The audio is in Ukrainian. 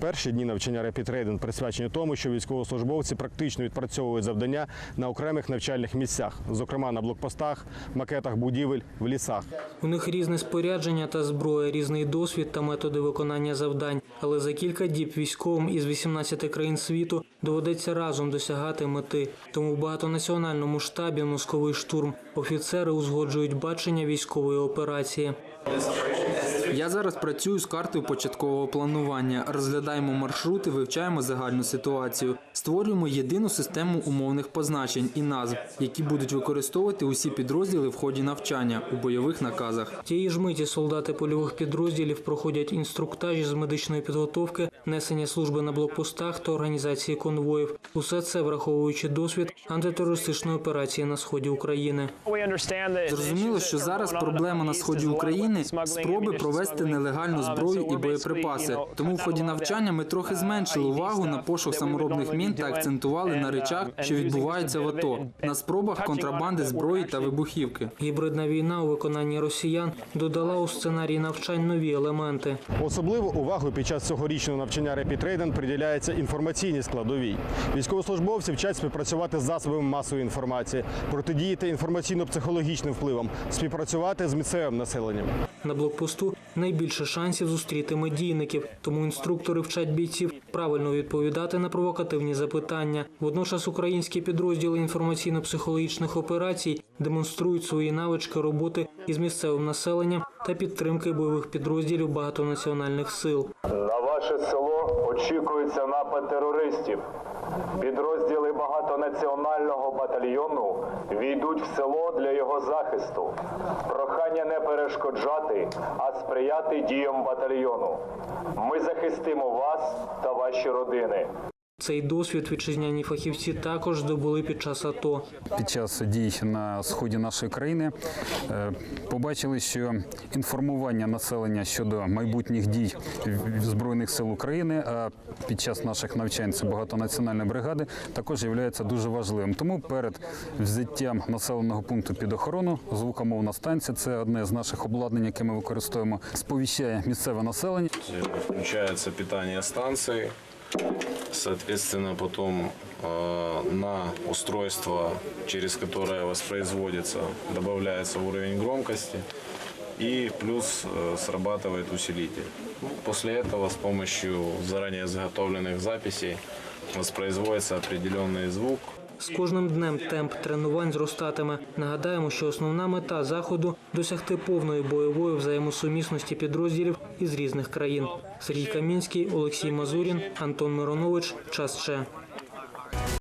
Перші дні навчання Raiden присвячені тому, що військовослужбовці практично відпрацьовують завдання на окремих навчальних місцях, зокрема на блокпостах, макетах будівель, в лісах. У них різне спорядження та зброя, різний досвід та методи виконання завдань. Але за кілька діб військовим із 18 країн світу доведеться разом досягати мети. Тому в багатонаціональному штабі «Московий штурм» офіцери узгоджують бачення військової операції. Я зараз працюю з картою початкового планування. Розглядаємо маршрути, вивчаємо загальну ситуацію, створюємо єдину систему умовних позначень і назв, які будуть використовувати усі підрозділи в ході навчання у бойових наказах. Тієї ж миті солдати польових підрозділів проходять інструктажі з медичної підготовки, несення служби на блокпостах та організації конвоїв. Усе це враховуючи досвід антитерористичної операції на сході України. Зрозуміло, що зараз проблема на сході України спроби провести нелегальну зброю і боєприпаси. Тому в ході навчання ми трохи зменшили увагу на пошук саморобних мін та акцентували на речах, що відбуваються в АТО, на спробах контрабанди зброї та вибухівки. Гібридна війна у виконанні росіян додала у сценарій навчань нові елементи. Особливу увагу під час цьогорічного навчання Raiden приділяється інформаційній складовій. Військовослужбовці вчать співпрацювати з засобами масової інформації, протидіяти інформаційно-психологічним впливам, співпрацювати з місцевим населенням. На блокпосту найбільше шансів зустріти медійників, тому інструктори вчать бійців правильно відповідати на провокативні запитання. Водночас українські підрозділи інформаційно-психологічних операцій демонструють свої навички роботи із місцевим населенням та підтримки бойових підрозділів багатонаціональних сил. На ваше село очікується напад терористів. Підрозділи багатонаціонального батальйону війдуть в село для його захисту. Прохання не перешкоджати, а сприяти діям батальйону. Ми захистимо вас та ваші родини. Цей досвід вітчизняні фахівці також здобули під час АТО. під час дій на сході нашої країни е, побачили, що інформування населення щодо майбутніх дій збройних сил України, а під час наших навчань це багатонаціональної бригади, також є дуже важливим. Тому перед взяттям населеного пункту під охорону звукомовна станція це одне з наших обладнань, яке ми використовуємо, сповіщає місцеве населення. Включается питание станции, соответственно, потом э, на устройство, через которое воспроизводится, добавляется уровень громкости и плюс э, срабатывает усилитель. После этого с помощью заранее заготовленных записей воспроизводится определенный звук, з кожним днем темп тренувань зростатиме. Нагадаємо, що основна мета заходу досягти повної бойової взаємосумісності підрозділів із різних країн. Сергій Камінський, Олексій Мазурін, Антон Миронович. Час ще.